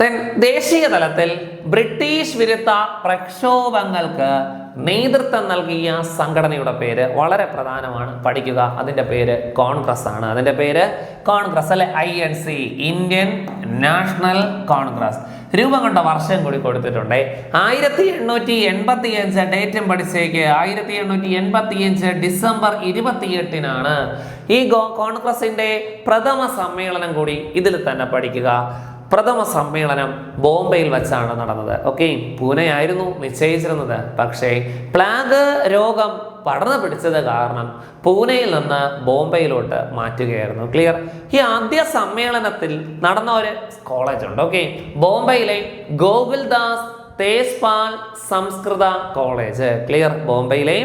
Then ദേശീയ തലത്തിൽ British വിരുദ്ധ പ്രക്ഷോഭങ്ങൾക്ക് നേതൃത്വം നൽകിയ സംഘടനയുടെ പേര് വളരെ പ്രധാനമാണ്. പഠിക്കുക. അതിന്റെ പേര് കോൺഗ്രസ് ആണ്. അതിന്റെ പേര് കോൺഗ്രസ് അല്ലെ? I N C Indian National Congress. രൂപം കൊണ്ട വർഷം കൂടി കൊടുത്തിട്ടുണ്ട്. ആയിരത്തി എണ്ണൂറ്റി എൺപത്തി അഞ്ച് ഡേറ്റും പഠിച്ചേക്ക്. ആയിരത്തി എണ്ണൂറ്റി എൺപത്തി അഞ്ച് ഡിസംബർ ഇരുപത്തിയെട്ടിനാണ് ഈ കോൺഗ്രസിന്റെ പ്രഥമ സമ്മേളനം കൂടി ഇതിൽ തന്നെ പഠിക്കുക. പ്രഥമ സമ്മേളനം ബോംബെയിൽ വെച്ചാണ് നടന്നത്. ഓക്കെ പൂനെയായിരുന്നു നിശ്ചയിച്ചിരുന്നത്. പക്ഷേ പ്ലാഗ് രോഗം പടർന്നു പിടിച്ചത് കാരണം പൂനെയിൽ നിന്ന് ബോംബെയിലോട്ട് മാറ്റുകയായിരുന്നു. ക്ലിയർ ഈ ആദ്യ സമ്മേളനത്തിൽ നടന്ന ഒരു കോളേജ് ഉണ്ട് ഓക്കെ ബോംബെയിലെ ഗോകുൽദാസ് തേസ്പാൽ സംസ്കൃത കോളേജ്. ക്ലിയർ ബോംബെയിലെ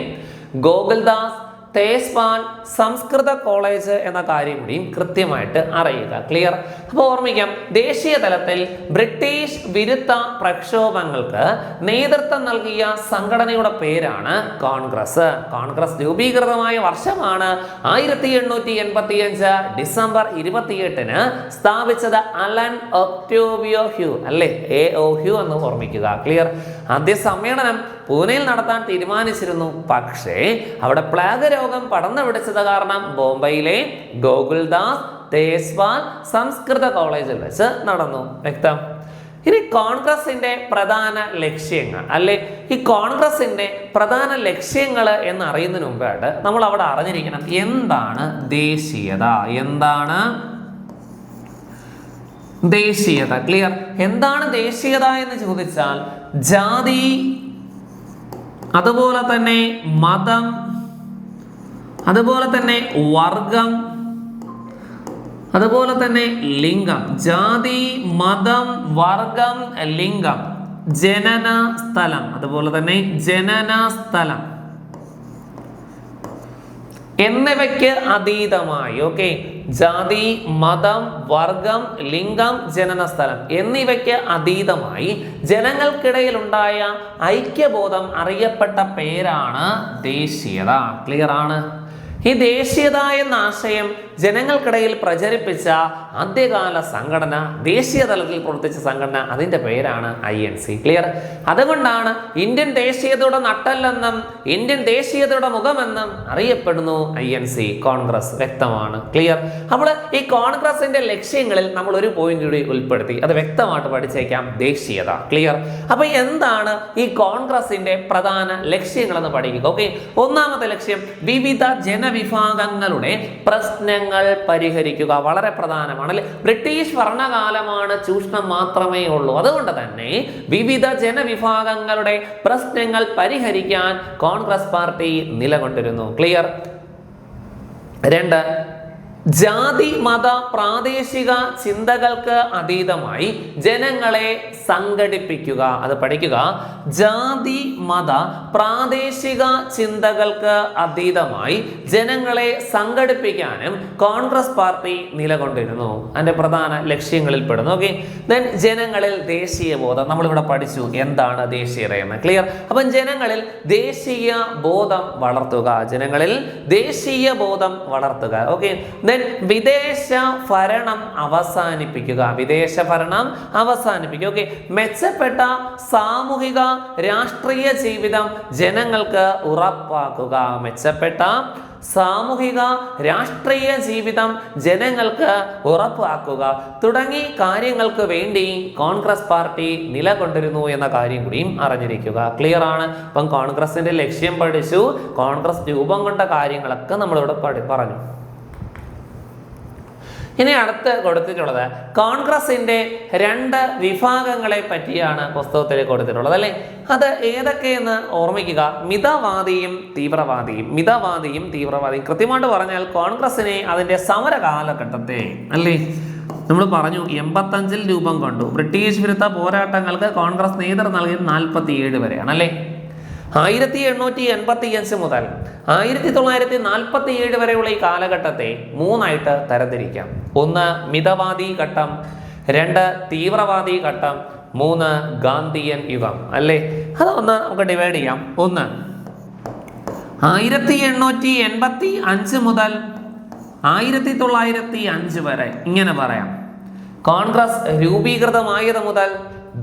ഗോകുൽദാസ് തേസ്പാൽ സംസ്കൃത കോളേജ് എന്ന കാര്യം കൂടിയും കൃത്യമായിട്ട് അറിയുക. ക്ലിയർ അപ്പോൾ ഓർമ്മിക്കാം ദേശീയ തലത്തിൽ ബ്രിട്ടീഷ് വിരുദ്ധ പ്രക്ഷോഭങ്ങൾക്ക് നേതൃത്വം നൽകിയ സംഘടനയുടെ പേരാണ് കോൺഗ്രസ്. കോൺഗ്രസ് രൂപീകൃതമായ വർഷമാണ് ആയിരത്തി എണ്ണൂറ്റി എൺപത്തി അഞ്ച് ഡിസംബർ ഇരുപത്തിയെട്ടിന് സ്ഥാപിച്ചത് അലൻ ഒക്ടോബിയോ ഹ്യൂ അല്ലേ? എ ഒ ഹ്യൂ എന്ന് ഓർമ്മിക്കുക. ക്ലിയർ ആദ്യ സമ്മേളനം പൂനെയിൽ നടത്താൻ തീരുമാനിച്ചിരുന്നു. പക്ഷേ അവിടെ പ്ലാഗ് രോഗം പടർന്നു പിടിച്ചത് കാരണം ബോംബെയിലെ ഗോകുൽദാസ് തേസ്വാൽ സംസ്കൃത കോളേജിൽ വെച്ച് നടന്നു. വ്യക്തം? ഇനി കോൺഗ്രസിന്റെ പ്രധാന ലക്ഷ്യങ്ങൾ അല്ലെ? ഈ കോൺഗ്രസിന്റെ പ്രധാന ലക്ഷ്യങ്ങൾ എന്ന് അറിയുന്നതിന് മുമ്പായിട്ട് നമ്മൾ അവിടെ അറിഞ്ഞിരിക്കണം എന്താണ് ദേശീയത എന്താണ് ദേശീയത. ക്ലിയർ എന്താണ് ദേശീയത എന്ന് ചോദിച്ചാൽ ജാതി അതുപോലെ തന്നെ മതം അതുപോലെ തന്നെ വർഗം അതുപോലെ തന്നെ ലിംഗം. ജാതി മതം വർഗം ലിംഗം. ജനന സ്ഥലം അതുപോലെ തന്നെ ജനന സ്ഥലം. എന്നിവയ്ക്ക് അതീതമായി ഓക്കെ. ജാതി മതം വർഗം ലിംഗം ജനന സ്ഥലം എന്നിവയ്ക്ക് അതീതമായി ജനങ്ങൾക്കിടയിൽ ഉണ്ടായ ഐക്യബോധം അറിയപ്പെട്ട പേരാണ് ദേശീയത. ക്ലിയർ ആണ്? ഈ ദേശീയത എന്ന ആശയം ജനങ്ങൾക്കിടയിൽ പ്രചരിപ്പിച്ച ആദ്യകാല സംഘടന ദേശീയ തലത്തിൽ പ്രവർത്തിച്ച സംഘടന അതിന്റെ പേരാണ് ഐ എൻ സി ക്ലിയർ അതുകൊണ്ടാണ് ഇന്ത്യൻ ദേശീയതയുടെ നട്ടല്ലെന്നും ഇന്ത്യൻ ദേശീയതയുടെ മുഖമെന്നും അറിയപ്പെടുന്നു ഐ എൻ സി കോൺഗ്രസ് വ്യക്തമാണ്. ക്ലിയർ അപ്പോൾ ഈ കോൺഗ്രസിന്റെ ലക്ഷ്യങ്ങളിൽ നമ്മൾ ഒരു പോയിന്റ് കൂടി ഉൾപ്പെടുത്തി. അത് വ്യക്തമായിട്ട് പഠിച്ചേക്കാം. ദേശീയത. ക്ലിയർ അപ്പൊ എന്താണ് ഈ കോൺഗ്രസിന്റെ പ്രധാന ലക്ഷ്യങ്ങൾ എന്ന് പഠിക്കുക? ഓക്കെ ഒന്നാമത്തെ ലക്ഷ്യം വിവിധ ജനവിഭാഗങ്ങളുടെ പ്രശ്നങ്ങൾ പരിഹരിക്കുക വളരെ പ്രധാനമാണ്. അല്ലെ? ബ്രിട്ടീഷ് ഭരണകാലമാണ് ചൂഷണം മാത്രമേ ഉള്ളൂ. അതുകൊണ്ട് തന്നെ വിവിധ ജനവിഭാഗങ്ങളുടെ പ്രശ്നങ്ങൾ പരിഹരിക്കാൻ കോൺഗ്രസ് പാർട്ടി നിലകൊണ്ടിരുന്നു. ക്ലിയർ? രണ്ട് ജാതി മത പ്രാദേശിക ചിന്തകൾക്ക് അതീതമായി ജനങ്ങളെ സംഘടിപ്പിക്കുക. അത് പഠിക്കുക. ജാതി മത പ്രാദേശിക ചിന്തകൾക്ക് അതീതമായി ജനങ്ങളെ സംഘടിപ്പിക്കാനും കോൺഗ്രസ് പാർട്ടി നിലകൊണ്ടിരുന്നു. അതിന്റെ പ്രധാന ലക്ഷ്യങ്ങളിൽ പെടുന്നു. ഓക്കെ ദെൻ ജനങ്ങളിൽ ദേശീയ ബോധം. നമ്മളിവിടെ പഠിച്ചു എന്താണ് ദേശീയത എന്ന്. ക്ലിയർ അപ്പം ജനങ്ങളിൽ ദേശീയ ബോധം വളർത്തുക. ജനങ്ങളിൽ ദേശീയ ബോധം വളർത്തുക. ഓക്കെ ദെൻ വിദേശ ഭരണം അവസാനിപ്പിക്കുക. വിദേശ ഭരണം അവസാനിപ്പിക്കുക. ഓക്കെ മെച്ചപ്പെട്ട സാമൂഹിക രാഷ്ട്രീയ ജീവിതം ജനങ്ങൾക്ക് ഉറപ്പാക്കുക. മെച്ചപ്പെട്ട സാമൂഹിക രാഷ്ട്രീയ ജീവിതം ജനങ്ങൾക്ക് ഉറപ്പാക്കുക. തുടങ്ങി കാര്യങ്ങൾക്ക് വേണ്ടി കോൺഗ്രസ് പാർട്ടി നിലകൊണ്ടിരുന്നു എന്ന കാര്യം കൂടിയും അറിഞ്ഞിരിക്കുക. ക്ലിയർ ആണ്? അപ്പം കോൺഗ്രസിന്റെ ലക്ഷ്യം പഠിച്ചു. കോൺഗ്രസ് രൂപം കൊണ്ട കാര്യങ്ങളൊക്കെ നമ്മളിവിടെ പറഞ്ഞു. ഇനി അടുത്ത് കൊടുത്തിട്ടുള്ളത്. കോൺഗ്രസിന്റെ രണ്ട് വിഭാഗങ്ങളെ പറ്റിയാണ് പുസ്തകത്തിൽ കൊടുത്തിട്ടുള്ളത് അല്ലെ? അത് ഏതൊക്കെയെന്ന് ഓർമ്മിക്കുക. മിതവാദിയും തീവ്രവാദിയും. മിതവാദിയും തീവ്രവാദിയും. കൃത്യമായിട്ട് പറഞ്ഞാൽ കോൺഗ്രസിനെ അതിന്റെ സമര കാലഘട്ടത്തെ അല്ലേ? നമ്മൾ പറഞ്ഞു എൺപത്തഞ്ചിൽ രൂപം കൊണ്ടു. ബ്രിട്ടീഷ് വിരുദ്ധ പോരാട്ടങ്ങൾക്ക് കോൺഗ്രസ് നേതൃത്വം നൽകിയത് നാൽപ്പത്തി ഏഴ് വരെയാണ് അല്ലേ? ആയിരത്തി എണ്ണൂറ്റി എൺപത്തി അഞ്ച് മുതൽ ആയിരത്തി തൊള്ളായിരത്തി നാൽപ്പത്തി ഏഴ് വരെയുള്ള ഈ കാലഘട്ടത്തെ മൂന്നായിട്ട് തരംതിരിക്കാം. ഒന്ന് മിതവാദി ഘട്ടം. രണ്ട് തീവ്രവാദി ഘട്ടം. മൂന്ന് ഗാന്ധിയൻ യുഗം. അല്ലേ? അതൊന്ന് നമുക്ക് ഡിവൈഡ് ചെയ്യാം. ഒന്ന് ആയിരത്തി എണ്ണൂറ്റി എൺപത്തി അഞ്ച് മുതൽ ആയിരത്തി തൊള്ളായിരത്തി അഞ്ച് വരെ ഇങ്ങനെ പറയാം. കോൺഗ്രസ് രൂപീകൃതമായത് മുതൽ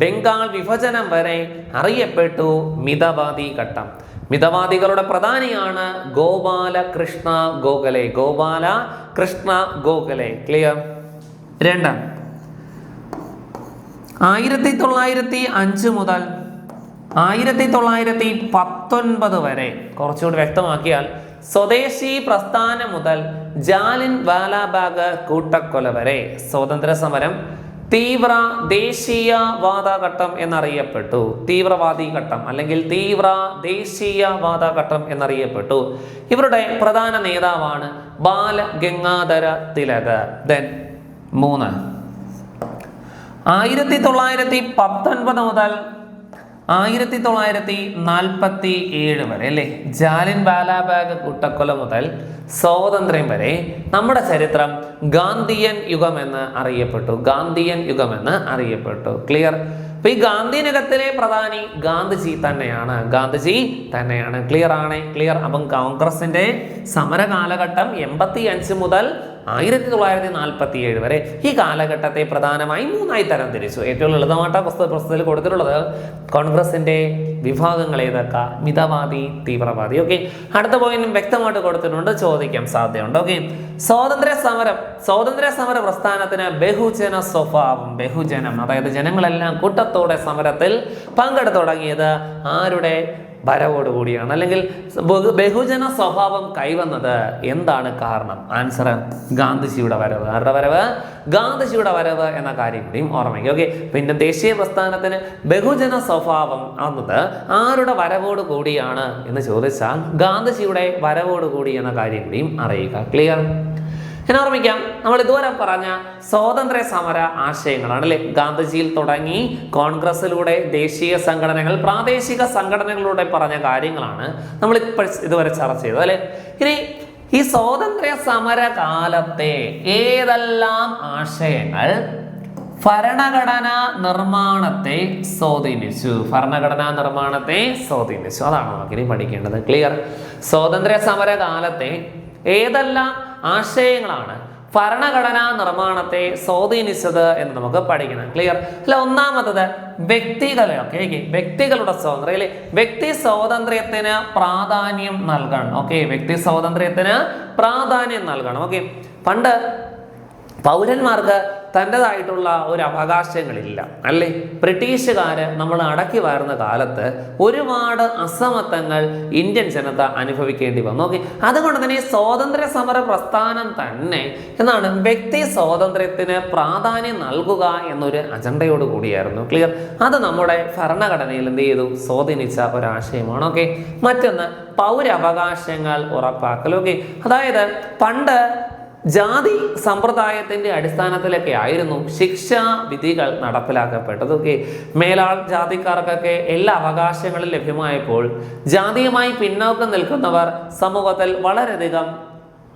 ബംഗാൾ വിഭജനം വരെ അറിയപ്പെട്ടു മിതവാദി ഘട്ടം. മിതവാദികളുടെ പ്രധാനിയാണ് ഗോപാല കൃഷ്ണ ഗോഖലെ. ഗോപാല കൃഷ്ണ ഗോഖലെ. ക്ലിയർ രണ്ട്. ആയിരത്തി തൊള്ളായിരത്തി അഞ്ച് മുതൽ ആയിരത്തി തൊള്ളായിരത്തി പത്തൊൻപത് വരെ കുറച്ചുകൂടി വ്യക്തമാക്കിയാൽ സ്വദേശി പ്രസ്ഥാനം മുതൽ ജാലിൻ വാലാബാഗ് കൂട്ടക്കൊല വരെ സ്വാതന്ത്ര്യ സമരം തീവ്ര ദേശീയവാദ ഘട്ടം എന്നറിയപ്പെട്ടു. തീവ്രവാദി ഘട്ടം അല്ലെങ്കിൽ തീവ്ര ദേശീയവാദ ഘട്ടം എന്നറിയപ്പെട്ടു. ഇവരുടെ പ്രധാന നേതാവാണ് ബാല ഗംഗാധര തിലക് ദെൻ മൂന്ന്. ആയിരത്തി തൊള്ളായിരത്തി പത്തൊൻപത് മുതൽ ആയിരത്തി തൊള്ളായിരത്തി നാൽപ്പത്തി ഏഴ് വരെ അല്ലേ? ജാലിൻ ബാലാബാഗ് കൂട്ടക്കൊല മുതൽ സ്വാതന്ത്ര്യം വരെ നമ്മുടെ ചരിത്രം ഗാന്ധിയൻ യുഗമെന്ന് അറിയപ്പെട്ടു. ഗാന്ധിയൻ യുഗമെന്ന് അറിയപ്പെട്ടു. ക്ലിയർ അപ്പൊ ഈ ഗാന്ധിനഗത്തിലെ പ്രധാനി ഗാന്ധിജി തന്നെയാണ്. ഗാന്ധിജി തന്നെയാണ്. ക്ലിയർ ആണ്? ക്ലിയർ അപ്പം കോൺഗ്രസിന്റെ സമര കാലഘട്ടം എൺപത്തി അഞ്ച് മുതൽ ആയിരത്തി തൊള്ളായിരത്തി നാൽപ്പത്തി ഏഴ് വരെ ഈ കാലഘട്ടത്തെ പ്രധാനമായി മൂന്നായി തരം തിരിച്ചു ഏറ്റവും ലളിതമായിട്ട് പുസ്തക പുസ്തകത്തിൽ കൊടുത്തിട്ടുള്ളത് കോൺഗ്രസിന്റെ വിഭാഗങ്ങൾ ഏതൊക്കെ? മിതവാദി തീവ്രവാദി. ഓക്കെ അടുത്ത പോയിന്റും വ്യക്തമായിട്ട് കൊടുത്തിട്ടുണ്ട്. ചോദിക്കാം സാധ്യതയുണ്ട്. ഓക്കെ സ്വാതന്ത്ര്യ സമരം സ്വാതന്ത്ര്യ സമര പ്രസ്ഥാനത്തിന് ബഹുജന സ്വഭാവം ബഹുജനം. അതായത് ജനങ്ങളെല്ലാം കൂട്ടത്തോടെ സമരത്തിൽ പങ്കെടുത്തു തുടങ്ങിയത് ആരുടെ? വരവോടുകൂടിയാണ് അല്ലെങ്കിൽ ബഹുജന സ്വഭാവം കൈവന്നത് എന്താണ് കാരണം? ആൻസർ ഗാന്ധിജിയുടെ വരവ്. ആരുടെ വരവ്? ഗാന്ധിജിയുടെ വരവ് എന്ന കാര്യം കൂടിയും ഓർമ്മിക്കുക. ഓക്കെ പിന്നെ ദേശീയ പ്രസ്ഥാനത്തിന് ബഹുജന സ്വഭാവം എന്നത് ആരുടെ വരവോട് കൂടിയാണ് എന്ന് ചോദിച്ചാൽ ഗാന്ധിജിയുടെ വരവോട് കൂടി എന്ന കാര്യം കൂടിയും അറിയുക. ക്ലിയർ ഞാൻ ഓർമ്മിക്കാം നമ്മൾ ഇതുവരെ പറഞ്ഞ സ്വാതന്ത്ര്യ സമര ആശയങ്ങളാണ് അല്ലേ? ഗാന്ധിജിയിൽ തുടങ്ങി കോൺഗ്രസിലൂടെ ദേശീയ സംഘടനകൾ പ്രാദേശിക സംഘടനകളിലൂടെ പറഞ്ഞ കാര്യങ്ങളാണ് നമ്മൾ ഇപ്പോൾ ഇതുവരെ ചർച്ച ചെയ്തത് അല്ലെ? ഇനി ഈ സ്വാതന്ത്ര്യ സമര കാലത്തെ ഏതെല്ലാം ആശയങ്ങൾ ഭരണഘടനാ നിർമ്മാണത്തെ സ്വാധീനിച്ചു? ഭരണഘടനാ നിർമ്മാണത്തെ സ്വാധീനിച്ചു. അതാണ് നമുക്കിനി പഠിക്കേണ്ടത്? ക്ലിയർ സ്വാതന്ത്ര്യ സമര കാലത്തെ ഏതെല്ലാം ആശയങ്ങളാണ്. ഭരണഘടനാ നിർമ്മാണത്തെ സ്വാധീനിച്ചത് എന്ന് നമുക്ക് പഠിക്കണം. ക്ലിയർ അല്ല ഒന്നാമത്തത് വ്യക്തികളെ ഓക്കെ വ്യക്തികളുടെ സ്വാതന്ത്ര്യം അല്ലെ? വ്യക്തി സ്വാതന്ത്ര്യത്തിന് പ്രാധാന്യം നൽകണം ഓക്കെ വ്യക്തി സ്വാതന്ത്ര്യത്തിന് പ്രാധാന്യം നൽകണം ഓക്കെ പണ്ട് പൗരന്മാർക്ക് തന്റെതായിട്ടുള്ള ഒരു അവകാശങ്ങളില്ല അല്ലേ? ബ്രിട്ടീഷുകാർ നമ്മൾ അടക്കി വാരുന്ന കാലത്ത് ഒരുപാട് അസമത്വങ്ങൾ ഇന്ത്യൻ ജനത അനുഭവിക്കേണ്ടി വന്നു. ഓക്കെ അതുകൊണ്ട് തന്നെ സ്വാതന്ത്ര്യ സമര പ്രസ്ഥാനം തന്നെ എന്നാണ് വ്യക്തി സ്വാതന്ത്ര്യത്തിന് പ്രാധാന്യം നൽകുക എന്നൊരു അജണ്ടയോട് കൂടിയായിരുന്നു. ക്ലിയർ അത് നമ്മുടെ ഭരണഘടനയിൽ എന്ത് ചെയ്തു? സ്വാധീനിച്ച ഒരാശയമാണ്. ഓക്കെ മറ്റൊന്ന് പൗരാവകാശങ്ങൾ ഉറപ്പാക്കൽ. ഓക്കെ അതായത് പണ്ട് ജാതി സമ്പ്രദായത്തിന്റെ അടിസ്ഥാനത്തിലൊക്കെ ആയിരുന്നു ശിക്ഷാ വിധികൾ നടപ്പിലാക്കപ്പെട്ടത് ഓക്കെ മേലാൾ ജാതിക്കാർക്കൊക്കെ എല്ലാ അവകാശങ്ങളും ലഭ്യമായപ്പോൾ ജാതിയുമായി പിന്നോക്കം നിൽക്കുന്നവർ സമൂഹത്തിൽ വളരെയധികം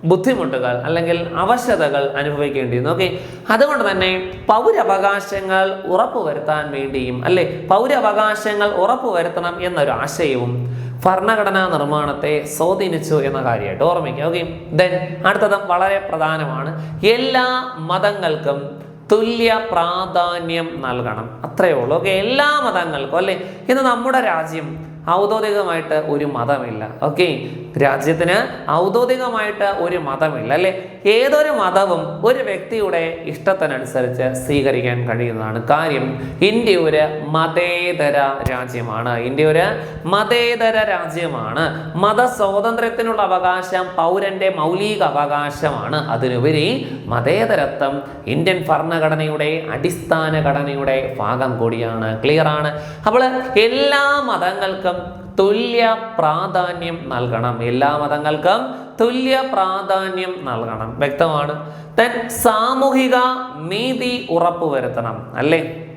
ബുദ്ധിമുട്ടുകൾ അല്ലെങ്കിൽ അവശതകൾ അനുഭവിക്കേണ്ടിയിരുന്നു. ഓക്കെ. അതുകൊണ്ട് തന്നെ പൗരവകാശങ്ങൾ ഉറപ്പുവരുത്താൻ വേണ്ടിയും അല്ലെ? പൗരവകാശങ്ങൾ ഉറപ്പുവരുത്തണം എന്നൊരു ആശയവും ഭരണഘടനാ നിർമ്മാണത്തെ സ്വാധീനിച്ചു എന്ന കാര്യമായിട്ട് ഓർമ്മിക്കുക. ഓക്കെ ദെൻ അടുത്തത് വളരെ പ്രധാനമാണ്. എല്ലാ മതങ്ങൾക്കും തുല്യ പ്രാധാന്യം നൽകണം. അത്രയേ ഉള്ളൂ. ഓക്കെ എല്ലാ മതങ്ങൾക്കും അല്ലെ? ഇന്ന് നമ്മുടെ രാജ്യം ഔദ്യോഗികമായിട്ട് ഒരു മതമില്ല. ഓക്കെ രാജ്യത്തിന് ഔദ്യോഗികമായിട്ട് ഒരു മതമില്ല അല്ലെ? ഏതൊരു മതവും ഒരു വ്യക്തിയുടെ ഇഷ്ടത്തിനനുസരിച്ച് സ്വീകരിക്കാൻ കഴിയുന്നതാണ് കാര്യം. ഇന്ത്യ ഒരു മതേതര രാജ്യമാണ്. ഇന്ത്യ ഒരു മതേതര രാജ്യമാണ്. മതസ്വാതന്ത്ര്യത്തിനുള്ള അവകാശം പൗരന്റെ മൗലിക അവകാശമാണ്. അതിനുപരി മതേതരത്വം ഇന്ത്യൻ ഭരണഘടനയുടെ അടിസ്ഥാന ഘടനയുടെ ഭാഗം കൂടിയാണ്. ക്ലിയർ ആണ്? അപ്പോൾ എല്ലാ മതങ്ങൾക്കും തുല്യ പ്രാധാന്യം നൽകണം. എല്ലാ മതങ്ങൾക്കും തുല്യ പ്രാധാന്യം നൽകണം. വ്യക്തമാണ്. ദെൻ സാമൂഹിക നീതി ഉറപ്പുവരുത്തണം. അല്ലേ?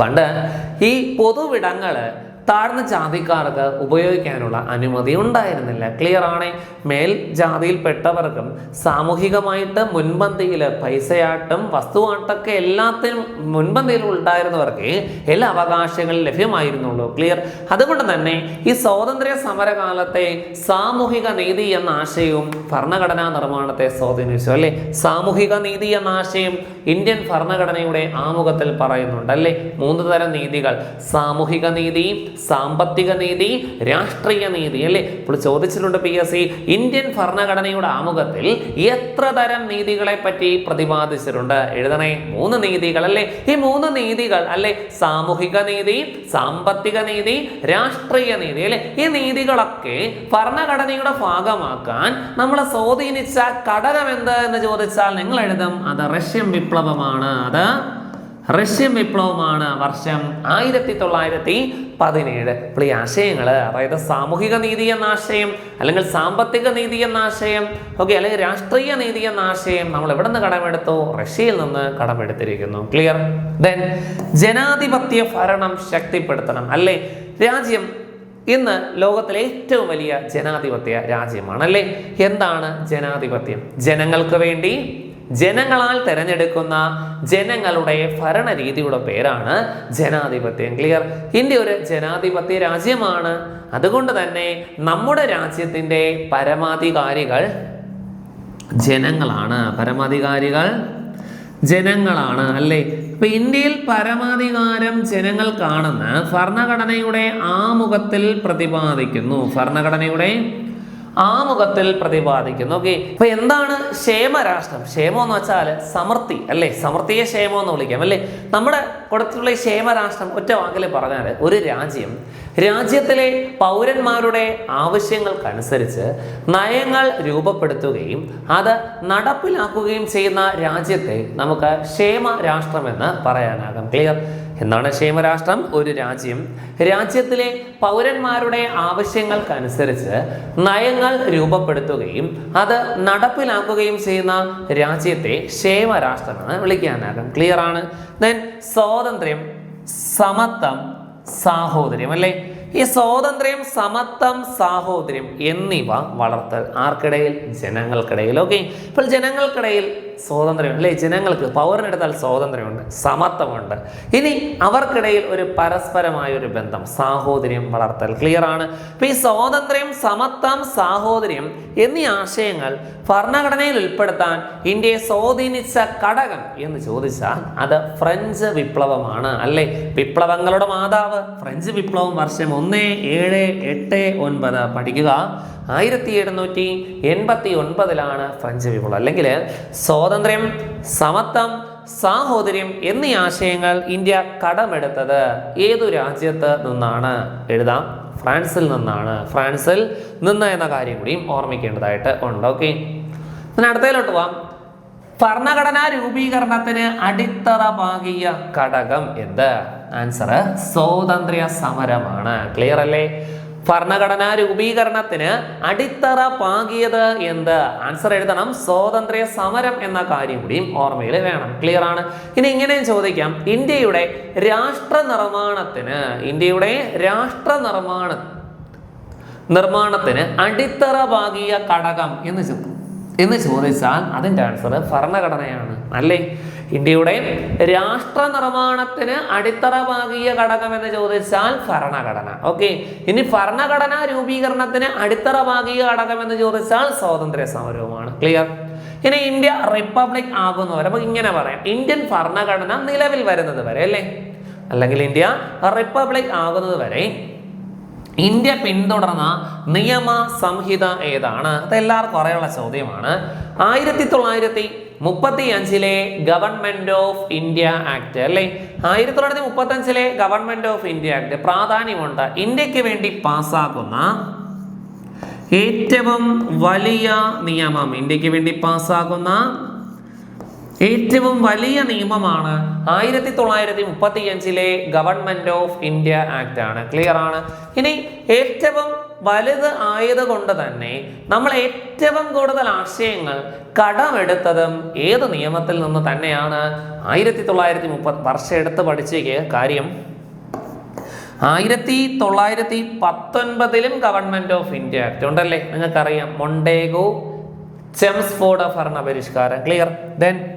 പണ്ട് ഈ പൊതുവിടങ്ങൾ താഴ്ന്ന ജാതിക്കാർക്ക് ഉപയോഗിക്കാനുള്ള അനുമതി ഉണ്ടായിരുന്നില്ല. ക്ലിയർ ആണ്? മേൽ ജാതിയിൽപ്പെട്ടവർക്കും സാമൂഹികമായിട്ട് മുൻപന്തിയിൽ പൈസയാട്ടും വസ്തുവാട്ടൊക്കെ എല്ലാത്തിനും മുൻപന്തിയിൽ ഉണ്ടായിരുന്നവർക്ക് എല്ലാ അവകാശങ്ങളും ലഭ്യമായിരുന്നുള്ളൂ. ക്ലിയർ അതുകൊണ്ട് തന്നെ ഈ സ്വാതന്ത്ര്യ സമരകാലത്തെ സാമൂഹിക നീതി എന്ന ആശയവും ഭരണഘടനാ നിർമ്മാണത്തെ സ്വാധീനിച്ചു അല്ലെ? സാമൂഹിക നീതി എന്ന ആശയം ഇന്ത്യൻ ഭരണഘടനയുടെ ആമുഖത്തിൽ പറയുന്നുണ്ട് അല്ലെ? മൂന്ന് തരം നീതികൾ. സാമൂഹിക നീതി സാമ്പത്തിക നീതി രാഷ്ട്രീയ നീതി അല്ലേ? ഇപ്പോൾ ചോദിച്ചിട്ടുണ്ട് പി എസ് സി ഇന്ത്യൻ ഭരണഘടനയുടെ ആമുഖത്തിൽ എത്ര തരം നീതികളെ പറ്റി പ്രതിപാദിച്ചിട്ടുണ്ട്? എഴുതണേ മൂന്ന് നീതികൾ അല്ലേ? ഈ മൂന്ന് നീതികൾ അല്ലേ? സാമൂഹിക നീതി സാമ്പത്തിക നീതി രാഷ്ട്രീയ നീതി അല്ലേ? ഈ നീതികളൊക്കെ ഭരണഘടനയുടെ ഭാഗമാക്കാൻ നമ്മളെ സ്വാധീനിച്ച ഘടകം എന്ത് എന്ന് ചോദിച്ചാൽ നിങ്ങൾ എഴുതും അത് റഷ്യൻ വിപ്ലവമാണ്. അത് റഷ്യൻ വിപ്ലവമാണ് വർഷം ആയിരത്തി തൊള്ളായിരത്തി പതിനേഴ്. ഇപ്പോൾ ഈ ആശയങ്ങൾ അതായത് സാമൂഹിക നീതി എന്ന ആശയം അല്ലെങ്കിൽ സാമ്പത്തിക നീതി എന്ന ആശയം ഓക്കെ അല്ലെങ്കിൽ രാഷ്ട്രീയ നീതി എന്ന ആശയം നമ്മൾ എവിടെ നിന്ന് കടമെടുത്തു? റഷ്യയിൽ നിന്ന് കടമെടുത്തിരിക്കുന്നു. ക്ലിയർ ദെൻ ജനാധിപത്യ ഭരണം ശക്തിപ്പെടുത്തണം. അല്ലേ? രാജ്യം ഇന്ന് ലോകത്തിലെ ഏറ്റവും വലിയ ജനാധിപത്യ രാജ്യമാണ് അല്ലേ എന്താണ് ജനാധിപത്യം? ജനങ്ങൾക്ക് വേണ്ടി ജനങ്ങളാൽ തിരഞ്ഞെടുക്കുന്ന ജനങ്ങളുടെ ഭരണരീതിയുടെ പേരാണ് ജനാധിപത്യം ക്ലിയർ. ഇന്ത്യ ഒരു ജനാധിപത്യ രാജ്യമാണ്. അതുകൊണ്ട് തന്നെ നമ്മുടെ രാജ്യത്തിന്റെ പരമാധികാരികൾ ജനങ്ങളാണ്. പരമാധികാരികൾ ജനങ്ങളാണ് അല്ലേ? ഇപ്പൊ ഇന്ത്യയിൽ പരമാധികാരം ജനങ്ങൾക്കാണെന്ന് ഭരണഘടനയുടെ ആമുഖത്തിൽ പ്രതിപാദിക്കുന്നു. ഭരണഘടനയുടെ ആമുഖത്തിൽ പ്രതിപാദിക്കുന്നു. ഓക്കെ അപ്പൊ എന്താണ് ക്ഷേമരാഷ്ട്രം? ക്ഷേമം എന്ന് വെച്ചാൽ സമൃദ്ധി അല്ലേ? സമൃദ്ധിയെ ക്ഷേമം എന്ന് വിളിക്കാം അല്ലേ? നമ്മുടെ കൊടുത്തിട്ടുള്ള ക്ഷേമരാഷ്ട്രം ഒറ്റ വാക്കിൽ പറഞ്ഞാൽ ഒരു രാജ്യം രാജ്യത്തിലെ പൗരന്മാരുടെ ആവശ്യങ്ങൾക്കനുസരിച്ച് നയങ്ങൾ രൂപപ്പെടുത്തുകയും അത് നടപ്പിലാക്കുകയും ചെയ്യുന്ന രാജ്യത്തെ നമുക്ക് ക്ഷേമ രാഷ്ട്രമെന്ന് പറയാനാകും. ക്ലിയർ എന്താണ് ക്ഷേമരാഷ്ട്രം? ഒരു രാജ്യം. രാജ്യത്തിലെ പൗരന്മാരുടെ ആവശ്യങ്ങൾക്കനുസരിച്ച് നയങ്ങൾ രൂപപ്പെടുത്തുകയും അത് നടപ്പിലാക്കുകയും ചെയ്യുന്ന രാജ്യത്തെ ക്ഷേമരാഷ്ട്രമാണ് വിളിക്കാനാകും. ക്ലിയർ ആണ്? ദെൻ സ്വാതന്ത്ര്യം സമത്വം സാഹോദര്യം അല്ലേ? ഈ സ്വാതന്ത്ര്യം സമത്വം സാഹോദര്യം എന്നിവ വളർത്തൽ ആർക്കിടയിൽ? ജനങ്ങൾക്കിടയിൽ. ഓക്കെ ഇപ്പോൾ ജനങ്ങൾക്കിടയിൽ സ്വാതന്ത്ര്യം അല്ലേ? ജനങ്ങൾക്ക് പൗരനെടുത്താൽ സ്വാതന്ത്ര്യമുണ്ട് സമത്വമുണ്ട്. ഇനി അവർക്കിടയിൽ ഒരു പരസ്പരമായ ഒരു ബന്ധം സാഹോദര്യം വളർത്തൽ ക്ലിയർ ആണ്. അപ്പം ഈ സ്വാതന്ത്ര്യം സമത്വം സാഹോദര്യം എന്നീ ആശയങ്ങൾ ഭരണഘടനയിൽ ഉൾപ്പെടുത്താൻ ഇന്ത്യയെ സ്വാധീനിച്ച ഘടകം എന്ന് ചോദിച്ചാൽ അത് ഫ്രഞ്ച് വിപ്ലവമാണ് അല്ലേ? വിപ്ലവങ്ങളുടെ മാതാവ് ഫ്രഞ്ച് വിപ്ലവം വർഷം ഒന്ന് ഏഴ് എട്ട് ഒൻപത് പഠിക്കുക. ആയിരത്തി എഴുന്നൂറ്റി എൺപത്തി ഒൻപതിലാണ് ഫ്രഞ്ച് വിപ്ലവം. അല്ലെങ്കിൽ സ്വാതന്ത്ര്യം സമത്വം സാഹോദര്യം എന്നീ ആശയങ്ങൾ ഇന്ത്യ കടമെടുത്തത് ഏതു രാജ്യത്ത് നിന്നാണ്? എഴുതാം. ഫ്രാൻസിൽ നിന്നാണ്. ഫ്രാൻസിൽ നിന്ന് എന്ന കാര്യം കൂടിയും ഓർമ്മിക്കേണ്ടതായിട്ട് ഉണ്ട്. ഓക്കെ. പിന്നെ അടുത്തതിലോട്ട് പോവാം. ഭരണഘടനാ രൂപീകരണത്തിന് അടിത്തറ പാകിയ ഘടകം എന്ത്? ആൻസർ സ്വാതന്ത്ര്യ സമരമാണ് ക്ലിയർ അല്ലേ? ഭരണഘടനാ രൂപീകരണത്തിന് അടിത്തറ പാകിയത് എന്ത്? ആൻസർ എഴുതണം. സ്വാതന്ത്ര്യ സമരം എന്ന കാര്യം കൂടിയും ഓർമ്മയിൽ വേണം. ക്ലിയർ ആണ്? ഇനി ഇങ്ങനെയും ചോദിക്കാം. ഇന്ത്യയുടെ രാഷ്ട്ര നിർമ്മാണത്തിന് ഇന്ത്യയുടെ രാഷ്ട്ര നിർമ്മാണ നിർമ്മാണത്തിന് അടിത്തറ പാകിയ ഘടകം എന്ന് എന്ന് ചോദിച്ചാൽ അതിന്റെ ആൻസർ ഭരണഘടനയാണ്. അല്ലേ? ഇന്ത്യയുടെ രാഷ്ട്ര നിർമ്മാണത്തിന് അടിത്തറ പാകിയ ഘടകം എന്ന് ചോദിച്ചാൽ ഭരണഘടന. ഓക്കെ? ഇനി ഭരണഘടന രൂപീകരണത്തിന് അടിത്തറ പാകിയ ഘടകം എന്ന് ചോദിച്ചാൽ സ്വാതന്ത്ര്യ സമരവുമാണ്. ക്ലിയർ ഇനി ഇന്ത്യ റിപ്പബ്ലിക് ആകുന്നവരെ അപ്പൊ ഇങ്ങനെ പറയാം. ഇന്ത്യൻ ഭരണഘടന നിലവിൽ വരുന്നത് വരെ അല്ലേ? അല്ലെങ്കിൽ ഇന്ത്യ റിപ്പബ്ലിക് ആകുന്നത് വരെ ഇന്ത്യ പിന്തുടർന്ന നിയമ സംഹിത ഏതാണ്? അത് എല്ലാവർക്കും അറിയാനുള്ള ചോദ്യമാണ്. ആയിരത്തി തൊള്ളായിരത്തി മുപ്പത്തി അഞ്ചിലെ ഗവൺമെന്റ് ഓഫ് ഇന്ത്യ ആക്ട് അല്ലേ? ആയിരത്തി തൊള്ളായിരത്തി മുപ്പത്തി അഞ്ചിലെ ഗവൺമെന്റ് ഓഫ് ഇന്ത്യ ആക്ട് പ്രാധാന്യമുണ്ട്. ഇന്ത്യയ്ക്ക് വേണ്ടി പാസ്സാക്കുന്ന ഏറ്റവും വലിയ നിയമം ഇന്ത്യയ്ക്ക് വേണ്ടി പാസ്സാക്കുന്ന ഏറ്റവും വലിയ നിയമമാണ് ആയിരത്തി തൊള്ളായിരത്തി മുപ്പത്തി അഞ്ചിലെ ഗവൺമെന്റ് ഓഫ് ഇന്ത്യ ആക്ട് ആണ്. ക്ലിയർ ആണ്? ഇനി ഏറ്റവും വലുത് ആയതുകൊണ്ട് തന്നെ നമ്മൾ ഏറ്റവും കൂടുതൽ ആശയങ്ങൾ കടമെടുത്തതും ഏത് നിയമത്തിൽ നിന്ന് തന്നെയാണ് ആയിരത്തി തൊള്ളായിരത്തി മുപ്പത് വർഷം എടുത്ത് പഠിച്ചേക്ക് കാര്യം. ആയിരത്തി തൊള്ളായിരത്തി പത്തൊൻപതിലും ഗവൺമെന്റ് ഓഫ് ഇന്ത്യ ആക്ട് ഉണ്ടല്ലേ? നിങ്ങൾക്കറിയാം. മൊണ്ടേഗോ ചെംസ്ഫോർഡ് ഭരണ പരിഷ്കാരം ക്ലിയർ? ദെൻ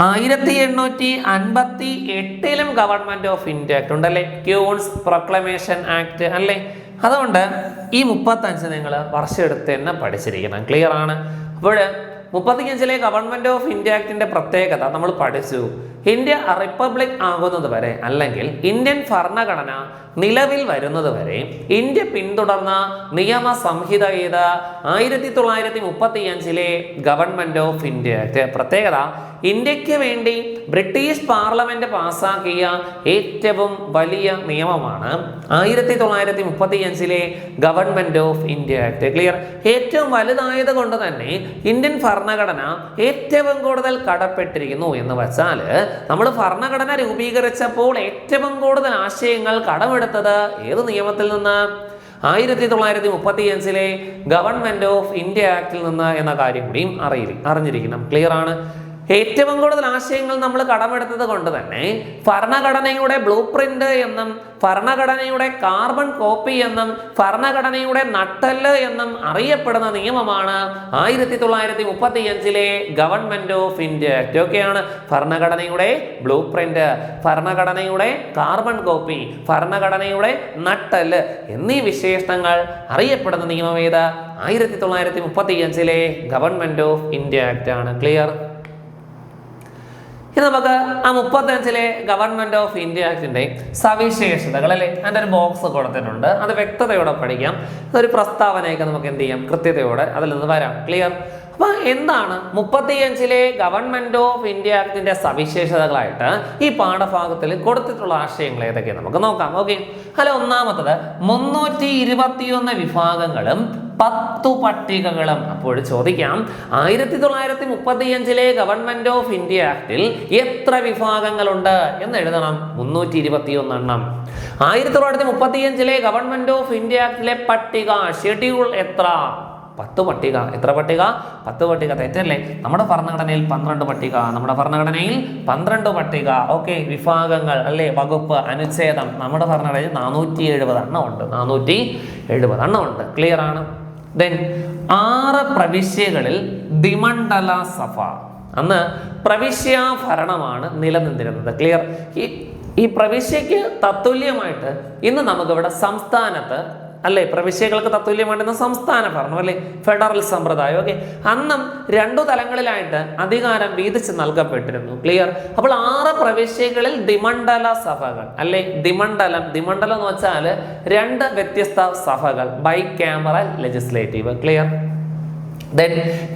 ആയിരത്തി എണ്ണൂറ്റി അൻപത്തി എട്ടിലും ഗവൺമെന്റ് ഓഫ് ഇന്ത്യ ആക്ട് ഉണ്ടല്ലേ? ക്യൂൺസ് പ്രൊക്ലമേഷൻ ആക്ട് അല്ലേ? അതുകൊണ്ട് ഈ മുപ്പത്തഞ്ച് നിങ്ങൾ വർഷം എടുത്ത് തന്നെ പഠിച്ചിരിക്കണം. ക്ലിയർ ആണ്? അപ്പോൾ മുപ്പത്തിയഞ്ചിലെ ഗവൺമെന്റ് ഓഫ് ഇന്ത്യ ആക്ടിന്റെ പ്രത്യേകത നമ്മൾ പഠിച്ചു. ഇന്ത്യ റിപ്പബ്ലിക് ആകുന്നത് വരെ അല്ലെങ്കിൽ ഇന്ത്യൻ ഭരണഘടന നിലവിൽ വരുന്നത് വരെ ഇന്ത്യ പിന്തുടർന്ന നിയമ സംഹിത ഏത്? ആയിരത്തി തൊള്ളായിരത്തി മുപ്പത്തി അഞ്ചിലെ ഗവൺമെന്റ് ഓഫ് ഇന്ത്യ ആക്ട് പ്രത്യേകത ഇന്ത്യയ്ക്ക് വേണ്ടി ബ്രിട്ടീഷ് പാർലമെന്റ് പാസാക്കിയ ഏറ്റവും വലിയ നിയമമാണ് ആയിരത്തി തൊള്ളായിരത്തി മുപ്പത്തി അഞ്ചിലെ government of India act clear ഏറ്റവും വലുതായത് കൊണ്ട് തന്നെ ഇന്ത്യൻ ഭരണഘടന ഏറ്റവും കൂടുതൽ കടപ്പെട്ടിരിക്കുന്നു എന്ന് വച്ചാൽ നമ്മൾ ഭരണഘടന രൂപീകരിച്ചപ്പോൾ ഏറ്റവും കൂടുതൽ ആശയങ്ങൾ കടമെടുത്തത് ഏത് നിയമത്തിൽ നിന്ന്? ആയിരത്തി തൊള്ളായിരത്തി മുപ്പത്തി അഞ്ചിലെ ഗവൺമെന്റ് ഓഫ് ഇന്ത്യ ആക്ടിൽ നിന്ന് എന്ന കാര്യം കൂടിയും അറിയി അറിഞ്ഞിരിക്കണം. ക്ലിയർ ആണ്? ഏറ്റവും കൂടുതൽ ആശയങ്ങൾ നമ്മൾ കടമെടുത്തത് കൊണ്ട് തന്നെ ഭരണഘടനയുടെ ബ്ലൂ പ്രിന്റ് എന്നും ഭരണഘടനയുടെ കാർബൺ കോപ്പി എന്നും ഭരണഘടനയുടെ നട്ടൽ എന്നും അറിയപ്പെടുന്ന നിയമമാണ് ആയിരത്തി തൊള്ളായിരത്തി മുപ്പത്തി അഞ്ചിലെ ഗവൺമെന്റ് ഓഫ് ഇന്ത്യ ആക്ട് ഒക്കെയാണ് ഭരണഘടനയുടെ ബ്ലൂ പ്രിന്റ് ഭരണഘടനയുടെ കാർബൺ കോപ്പി ഭരണഘടനയുടെ നട്ടൽ എന്നീ വിശേഷണങ്ങൾ അറിയപ്പെടുന്ന നിയമം ഏത്? ആയിരത്തി തൊള്ളായിരത്തി മുപ്പത്തി അഞ്ചിലെ ഗവൺമെന്റ് ഓഫ് ഇന്ത്യ ആക്ട് ആണ്. ക്ലിയർ ഇനി നമുക്ക് ആ മുപ്പത്തഞ്ചിലെ ഗവൺമെന്റ് ഓഫ് ഇന്ത്യ ആക്ടിന്റെ സവിശേഷതകൾ അല്ലെ? അതിന്റെ ഒരു ബോക്സ് കൊടുത്തിട്ടുണ്ട്. അത് വ്യക്തതയോടെ പഠിക്കാം. അതൊരു പ്രസ്താവനയൊക്കെ നമുക്ക് എന്ത് ചെയ്യാം? കൃത്യതയോടെ അതിൽ നിന്ന് വരാം. ക്ലിയർ അപ്പൊ എന്താണ് മുപ്പത്തിയഞ്ചിലെ ഗവൺമെന്റ് ഓഫ് ഇന്ത്യ ആക്ടിന്റെ സവിശേഷതകളായിട്ട് ഈ പാഠഭാഗത്തിൽ കൊടുത്തിട്ടുള്ള ആശയങ്ങൾ ഏതൊക്കെ നമുക്ക് നോക്കാം. ഓക്കെ. അല്ല ഒന്നാമത്തത് മുന്നൂറ്റി ഇരുപത്തിയൊന്ന് വിഭാഗങ്ങളും പത്തു പട്ടികകളും. അപ്പോൾ ചോദിക്കാം. ആയിരത്തി തൊള്ളായിരത്തി മുപ്പത്തിയഞ്ചിലെ ഗവൺമെന്റ് ഓഫ് ഇന്ത്യ ആക്ടിൽ എത്ര വിഭാഗങ്ങളുണ്ട് എന്ന് എഴുതണം. മുന്നൂറ്റി ഇരുപത്തിയൊന്ന് എണ്ണം. ആയിരത്തി തൊള്ളായിരത്തി മുപ്പത്തിയഞ്ചിലെ ഗവൺമെന്റ് ഓഫ് ഇന്ത്യ ആക്ടിലെ പട്ടിക ഷെഡ്യൂൾ എത്ര? പത്ത് പട്ടിക. എത്ര പട്ടിക? പത്ത് പട്ടിക. തെറ്റല്ലേ? നമ്മുടെ ഭരണഘടനയിൽ പന്ത്രണ്ട് പട്ടിക. നമ്മുടെ ഭരണഘടനയിൽ പന്ത്രണ്ട് പട്ടിക. ഓക്കെ വിഭാഗങ്ങൾ അല്ലേ? വകുപ്പ് അനുച്ഛേദം. നമ്മുടെ ഭരണഘടനയിൽ നാനൂറ്റി എഴുപത് എണ്ണം ഉണ്ട്. നാനൂറ്റി എഴുപത് എണ്ണം ഉണ്ട്. ക്ലിയർ ആണ്? ദെൻ ആറ് പ്രവിശ്യകളിൽ ദിമണ്ഡല സഭ. അന്ന് പ്രവിശ്യാ ഭരണമാണ് നിലനിന്നിരുന്നത്. ക്ലിയർ ഈ ഈ പ്രവിശ്യക്ക് തത്തുല്യമായിട്ട് ഇന്ന് നമുക്കിവിടെ സംസ്ഥാനത്ത് അല്ലേ? പ്രവിശ്യകൾക്ക് തത്തുല്യമായിട്ടുന്ന സംസ്ഥാന ഭരണം അല്ലേ? ഫെഡറൽ സമ്പ്രദായം ഓക്കെ. അന്നും രണ്ടു തലങ്ങളിലായിട്ട് അധികാരം വീതിച്ച് നൽകപ്പെട്ടിരുന്നു. ക്ലിയർ അപ്പോൾ ആറ് പ്രവിശ്യകളിൽ ദിമണ്ഡല സഭകൾ അല്ലെ? ദിമണ്ഡലം ദിമണ്ഡലം എന്ന് വെച്ചാൽ രണ്ട് വ്യത്യസ്ത സഭകൾ bicameral legislative clear then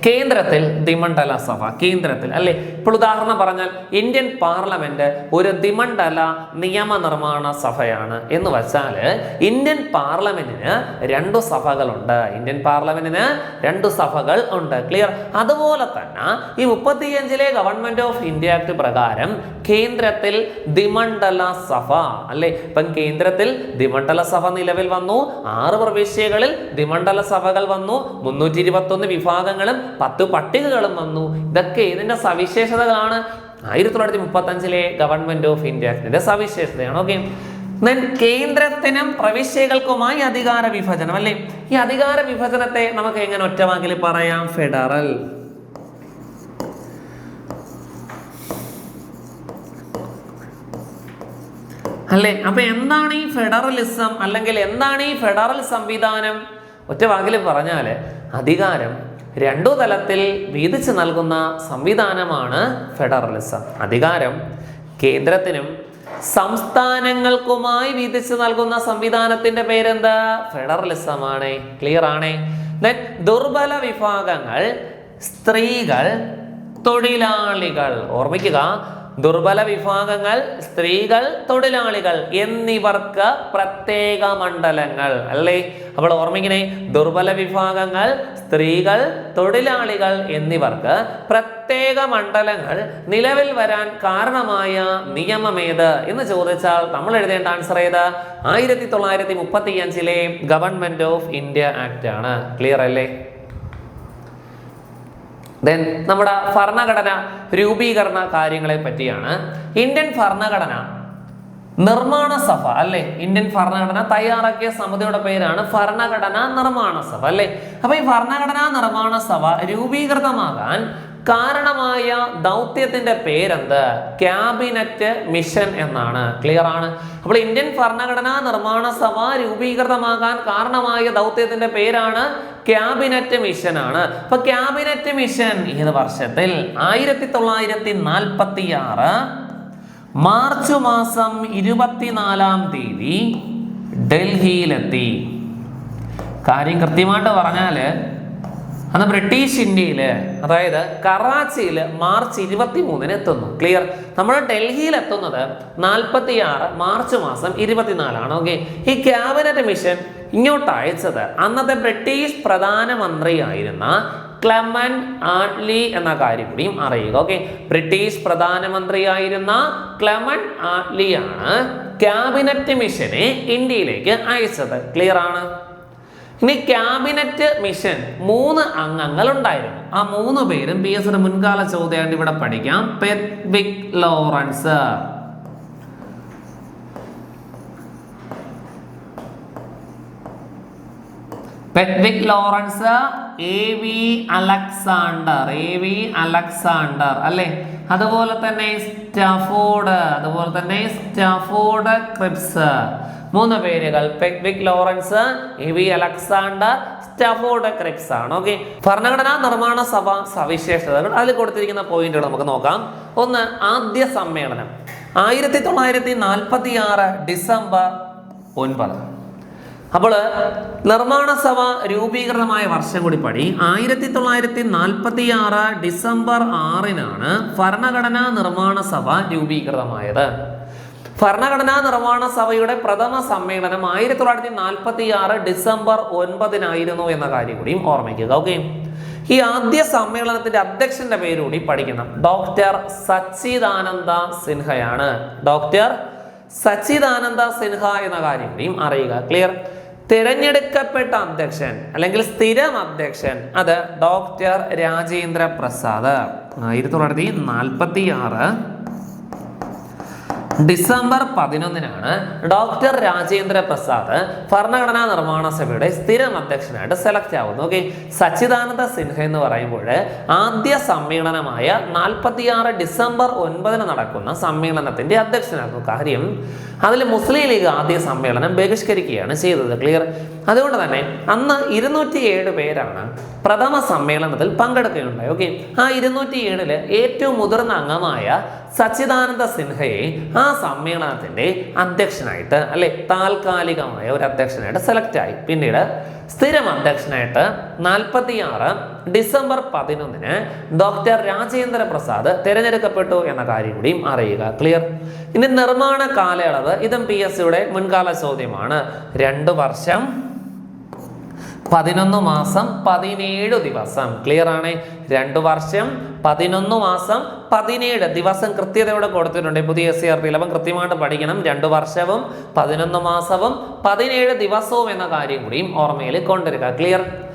കേന്ദ്രത്തിൽ ദിമണ്ഡല സഭ കേന്ദ്രത്തിൽ. അല്ലെ? ഇപ്പോൾ ഉദാഹരണം പറഞ്ഞാൽ ഇന്ത്യൻ പാർലമെന്റ് ഒരു ദിമണ്ഡല നിയമനിർമ്മാണ സഭയാണ് എന്ന് വെച്ചാൽ ഇന്ത്യൻ പാർലമെന്റിന് രണ്ടു സഭകളുണ്ട്. ഇന്ത്യൻ പാർലമെന്റിന് രണ്ടു സഭകൾ ഉണ്ട്. ക്ലിയർ അതുപോലെ തന്നെ ഈ മുപ്പത്തിയഞ്ചിലെ ഗവൺമെന്റ് ഓഫ് ഇന്ത്യ ആക്ട് പ്രകാരം കേന്ദ്രത്തിൽ ദിമണ്ഡല സഭ അല്ലെ? ഇപ്പം കേന്ദ്രത്തിൽ ദിമണ്ഡല സഭ നിലവിൽ വന്നു. ആറ് പ്രവിശ്യകളിൽ ദിമണ്ഡല സഭകൾ വന്നു. മുന്നൂറ്റി ഇരുപത്തി ഒന്ന് വിഭാഗങ്ങളും പത്ത് പട്ടികകളും വന്നു. ഇതൊക്കെ ഇതിന്റെ സവിശേഷതകളാണ്. ആയിരത്തി തൊള്ളായിരത്തി മുപ്പത്തി അഞ്ചിലെ ഗവൺമെന്റ് ഓഫ് ഇന്ത്യ ആക്ടിന്റെ സവിശേഷതയാണ് ഓക്കെ കേന്ദ്രത്തിനും പ്രവിശ്യകൾക്കുമായി അധികാര വിഭജനം അല്ലേ? ഈ അധികാര വിഭജനത്തെ നമുക്ക് എങ്ങനെ ഒറ്റവാക്കിൽ പറയാം? ഫെഡറൽ അല്ലേ? അപ്പൊ എന്താണ് ഈ ഫെഡറലിസം അല്ലെങ്കിൽ എന്താണ് ഈ ഫെഡറൽ സംവിധാനം? ഒറ്റ വാക്കിൽ പറഞ്ഞാൽ അധികാരം രണ്ടു തലത്തിൽ വീതിച്ചു നൽകുന്ന സംവിധാനമാണ് ഫെഡറലിസം. അധികാരം കേന്ദ്രത്തിനും സംസ്ഥാനങ്ങൾക്കുമായി വീതിച്ചു നൽകുന്ന സംവിധാനത്തിന്റെ പേരെന്താ? ഫെഡറലിസം ആണ്? ക്ലിയർ ആണേ ദുർബല വിഭാഗങ്ങൾ സ്ത്രീകൾ തൊഴിലാളികൾ. ഓർമ്മിക്കുക ദുർബല വിഭാഗങ്ങൾ സ്ത്രീകൾ തൊഴിലാളികൾ എന്നിവർക്ക് പ്രത്യേക മണ്ഡലങ്ങൾ. അല്ലേ? അപ്പോൾ ഓർമ്മിക്കണേ ദുർബല വിഭാഗങ്ങൾ സ്ത്രീകൾ തൊഴിലാളികൾ എന്നിവർക്ക് പ്രത്യേക മണ്ഡലങ്ങൾ നിലവിൽ വരാൻ കാരണമായ നിയമമേത് എന്ന് ചോദിച്ചാൽ നമ്മൾ എഴുതേണ്ട ആൻസർ ഏത്? ആയിരത്തി തൊള്ളായിരത്തി മുപ്പത്തി അഞ്ചിലെ ഗവൺമെന്റ് ഓഫ് ഇന്ത്യ ആക്ട് ആണ്. ക്ലിയർ അല്ലേ? ദെൻ നമ്മുടെ ഭരണഘടന രൂപീകരണ കാര്യങ്ങളെ പറ്റിയാണ്. ഇന്ത്യൻ ഭരണഘടന നിർമ്മാണ സഭ അല്ലെ? ഇന്ത്യൻ ഭരണഘടന തയ്യാറാക്കിയ സമിതിയുടെ പേരാണ് ഭരണഘടനാ നിർമ്മാണ സഭ അല്ലെ? അപ്പൊ ഈ ഭരണഘടനാ നിർമ്മാണ സഭ രൂപീകൃതമാകാൻ കാരണമായ ദൗത്യത്തിന്റെ പേരെന്ത്? ക്യാബിനറ്റ് മിഷൻ എന്നാണ്. ക്ലിയർ ആണ്? അപ്പോൾ ഇന്ത്യൻ ഭരണഘടനാ നിർമ്മാണ സഭ രൂപീകൃതമാകാൻ കാരണമായ ദൗത്യത്തിന്റെ പേരാണ് ക്യാബിനറ്റ് മിഷൻ ആണ്. അപ്പൊ ക്യാബിനറ്റ് മിഷൻ ഏത് വർഷത്തിൽ? ആയിരത്തി തൊള്ളായിരത്തി നാൽപ്പത്തി ആറ് മാർച്ച് മാസം ഇരുപത്തിനാലാം തീയതി ഡൽഹിയിലെത്തി. കാര്യം കൃത്യമായിട്ട് പറഞ്ഞാൽ അന്ന് ബ്രിട്ടീഷ് ഇന്ത്യയിൽ അതായത് കറാച്ചിയിൽ മാർച്ച് ഇരുപത്തി മൂന്നിന് എത്തുന്നു. ക്ലിയർ നമ്മൾ ഡൽഹിയിൽ എത്തുന്നത് നാൽപ്പത്തി ആറ് മാർച്ച് മാസം ഇരുപത്തിനാലാണ്. ഓക്കെ ഈ ക്യാബിനറ്റ് മിഷൻ ഇങ്ങോട്ട് അയച്ചത് അന്നത്തെ ബ്രിട്ടീഷ് പ്രധാനമന്ത്രിയായിരുന്ന ക്ലമൻ ആഡ്ലി എന്ന കാര്യം കൂടിയും അറിയുക. ഓക്കെ ബ്രിട്ടീഷ് പ്രധാനമന്ത്രിയായിരുന്ന ക്ലമൻ ആഡ്ലിയാണ് ക്യാബിനറ്റ് മിഷനെ ഇന്ത്യയിലേക്ക് അയച്ചത്. ക്ലിയർ ആണ്? ഇനി ക്യാബിനറ്റ് മിഷൻ മൂന്ന് അംഗങ്ങൾ ഉണ്ടായിരുന്നു ആ മൂന്ന് പേരും പി എസ് മുൻകാല ചോദ്യമായിട്ട് ഇവിടെ പഠിക്കാം. Pethick Lawrence. Pethick Lawrence A V Alexander A V Alexander അല്ലേ? അതുപോലെ തന്നെ സ്റ്റഫോർഡ് അതുപോലെ തന്നെ സ്റ്റഫോർഡ് ക്രിപ്സ് മൂന്ന് പേരുകൾ Pethick Lawrence A V Alexander Stafford Cripps ആണ് ഓക്കെ? ഭരണഘടനാ നിർമ്മാണ സഭ സവിശേഷതകൾ അതിൽ കൊടുത്തിരിക്കുന്ന പോയിന്റുകൾ നമുക്ക് നോക്കാം. ഒന്ന് ആദ്യ സമ്മേളനം. ആയിരത്തി തൊള്ളായിരത്തി നാൽപ്പത്തി ആറ് ഡിസംബർ ഒൻപത്. അപ്പോൾ നിർമ്മാണ സഭ രൂപീകരണമായ വർഷം കൂടി പടി ആയിരത്തി തൊള്ളായിരത്തി നാൽപ്പത്തി ആറ് ഡിസംബർ ആറിനാണ് ഭരണഘടനാ നിർമ്മാണ സഭ രൂപീകൃതമായത്. ഭരണഘടനാ നിർമ്മാണ സഭയുടെ പ്രഥമ സമ്മേളനം ആയിരത്തി തൊള്ളായിരത്തി നാൽപ്പത്തി ആറ് ഡിസംബർ ഒൻപതിനായിരുന്നു എന്ന കാര്യം കൂടിയും ഓർമ്മിക്കുക ഓക്കെ? ഈ ആദ്യ സമ്മേളനത്തിന്റെ അധ്യക്ഷന്റെ പേര് കൂടി പഠിക്കണം. ഡോക്ടർ സച്ചിദാനന്ദ സിൻഹയാണ്. ഡോക്ടർ സച്ചിദാനന്ദ സിൻഹ എന്ന കാര്യം കൂടിയും അറിയുക ക്ലിയർ? തിരഞ്ഞെടുക്കപ്പെട്ട അധ്യക്ഷൻ അല്ലെങ്കിൽ സ്ഥിരം അധ്യക്ഷൻ അത് ഡോക്ടർ രാജേന്ദ്ര പ്രസാദ്. ആയിരത്തി തൊള്ളായിരത്തി നാൽപ്പത്തി ആറ് ഡിസംബർ പതിനൊന്നിനാണ് ഡോക്ടർ രാജേന്ദ്ര പ്രസാദ് ഭരണഘടനാ നിർമ്മാണ സഭയുടെ സ്ഥിരം അധ്യക്ഷനായിട്ട് സെലക്ട് ആവുന്നു ഓക്കെ സച്ചിദാനന്ദ സിൻഹ എന്ന് പറയുമ്പോൾ ആദ്യ സമ്മേളനമായ നാൽപ്പത്തിയാറ് ഡിസംബർ ഒൻപതിന് നടക്കുന്ന സമ്മേളനത്തിന്റെ അധ്യക്ഷനായിരുന്നു കാര്യം അതിൽ മുസ്ലിം ലീഗ് ആദ്യ സമ്മേളനം ബഹിഷ്കരിക്കുകയാണ് ചെയ്തത് ക്ലിയർ അതുകൊണ്ട് തന്നെ അന്ന് ഇരുന്നൂറ്റി ഏഴ് പേരാണ് പ്രഥമ സമ്മേളനത്തിൽ പങ്കെടുക്കുകയുണ്ടായി ഓക്കെ ആ ഇരുന്നൂറ്റി ഏഴിൽ ഏറ്റവും മുതിർന്ന അംഗമായ സച്ചിദാനന്ദ സിൻഹയെ ആ സമ്മേളനത്തിന്റെ അധ്യക്ഷനായിട്ട് അല്ലെ താൽക്കാലികമായ ഒരു അധ്യക്ഷനായിട്ട് സെലക്ട് ആയി. പിന്നീട് സ്ഥിരം അധ്യക്ഷനായിട്ട് നാൽപ്പത്തി ആറ് ഡിസംബർ പതിനൊന്നിന് ഡോക്ടർ രാജേന്ദ്ര പ്രസാദ് തിരഞ്ഞെടുക്കപ്പെട്ടു എന്ന കാര്യം കൂടിയും അറിയുക. ക്ലിയർ ഇനി നിർമ്മാണ കാലയളവ് ഇതും പി എസ് സിയുടെ മുൻകാല ചോദ്യമാണ്. രണ്ട് വർഷം പതിനൊന്ന് മാസം പതിനേഴ് ദിവസം. ക്ലിയർ ആണ്? രണ്ട് വർഷം പതിനൊന്ന് മാസം പതിനേഴ് ദിവസം കൃത്യതയോടെ കൊടുത്തിട്ടുണ്ട്. പുതിയ എസ് സി ആർ ടിയിൽ അപ്പം കൃത്യമായിട്ട് പഠിക്കണം. രണ്ട് വർഷവും പതിനൊന്ന് മാസവും പതിനേഴ് ദിവസവും എന്ന കാര്യം കൂടിയും ഓർമ്മയിൽ കൊണ്ടുവരിക. ക്ലിയർ